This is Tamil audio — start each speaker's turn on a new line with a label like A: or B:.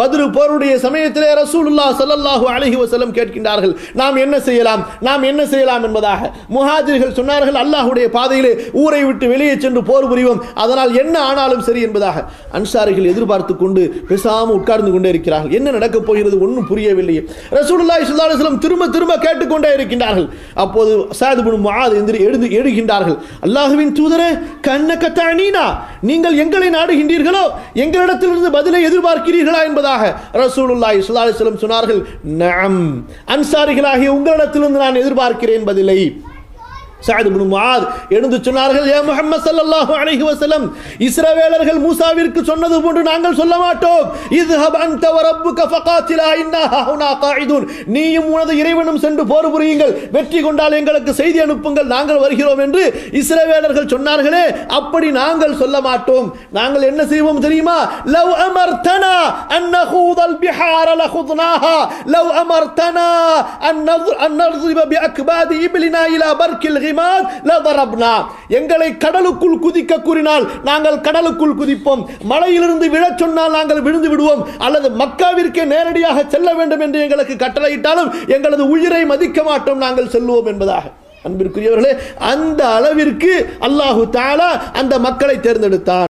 A: பத்ரு போருடைய சமயத்திலே ரசூலுல்லாஹ் சல்லல்லாஹு அலஹி வசலம் கேட்கின்றார்கள். நாம் என்ன செய்யலாம்? நாம் என்ன செய்யலாம் என்பதாக முஹாஜிர்கள் சொன்னார்கள். அல்லாஹுடைய பாதையிலே ஊரை விட்டு வெளியே சென்று போர் புரிவோம். அதனால் என்ன ஆனாலும் சரி என்பதாக அன்சாரிகள் எதிர்பார்த்து கொண்டு பேசாமல் உட்கார்ந்து கொண்டே இருக்கிறார்கள். என்ன நடக்கப் போகிறது ஒன்றும் புரியவில்லையே ரசூலுல்லாஹி ஸல்லல்லாஹு அலைஹி வஸல்லம் திரும்ப திரும்ப கேட்டுக்கொண்டே இருக்கின்றார்கள். அப்போது சாத் இப்னு முஆத் எந்திரி எழுந்து எழுகின்றார்கள். அல்லாஹ்வின் தூதரே கண்ண கத்தானீனா நீங்கள் எங்களை நாடுகின்றீர்களோ எங்களிடத்திலிருந்து பதிலை எதிர்பார்க்கிறீர்களா என்பதாக ரசூலுல்லாஹி ஸல்லல்லாஹு அலைஹி சொன்னார்கள். நம் அன்சாரிகளாகிய உங்களிடத்திலிருந்து நான் எதிர்பார்க்கிறேன் பதிலை. சாது இப்னு முஆத் எழுந்து சொன்னார்கள் ஏ முகமது சல்லாஹு அலஹி வசலம் இஸ்ரவேலர்கள் மூசாவிற்கு சொன்னது போன்று நாங்கள் சொல்ல மாட்டோம். இது அந்த வரப்பு கஃபகாத்திலா இன்னா ஹுனா காயிதுன். நீயும் உனது இறைவனும் சென்று போர் புரியுங்கள். வெற்றி கொண்டால் எங்களுக்கு செய்தி அனுப்புங்கள். நாங்கள் வருகிறோம் என்று இஸ்ரவேலர்கள் சொன்னார்களே அப்படி நாங்கள் சொல்ல மாட்டோம். நாங்கள் என்ன செய்வோம் தெரியுமா? லவ் அமர்தனா அன் நஹூதல் பிஹார லஹுத்னாஹா லவ் அமர்தனா அன் நض- அன் நர்திப பிஅக்பாதி இப்லினா இலா பர்கில் கிமாத் லதரப்னா எங்களை கடலுக்குள் குதிக்க கூறினால் நாங்கள் கடலுக்குள் குதிப்போம். மலையிலிருந்து விழச் சொன்னால் நாங்கள் விழுந்து விடுவோம். அல்லது மக்காவிற்கே நேரடியாக செல்ல வேண்டும் என்று எங்களுக்கு கட்டளையிட்டாலும் எங்களது உயிரை மதிக்க மாட்டோம் நாங்கள் செல்லுவோம் என்பதாக. அன்பிற்குரியவர்களே அந்த அளவிற்கு அல்லாஹு தாலா அந்த மக்களை தேர்ந்தெடுத்தார்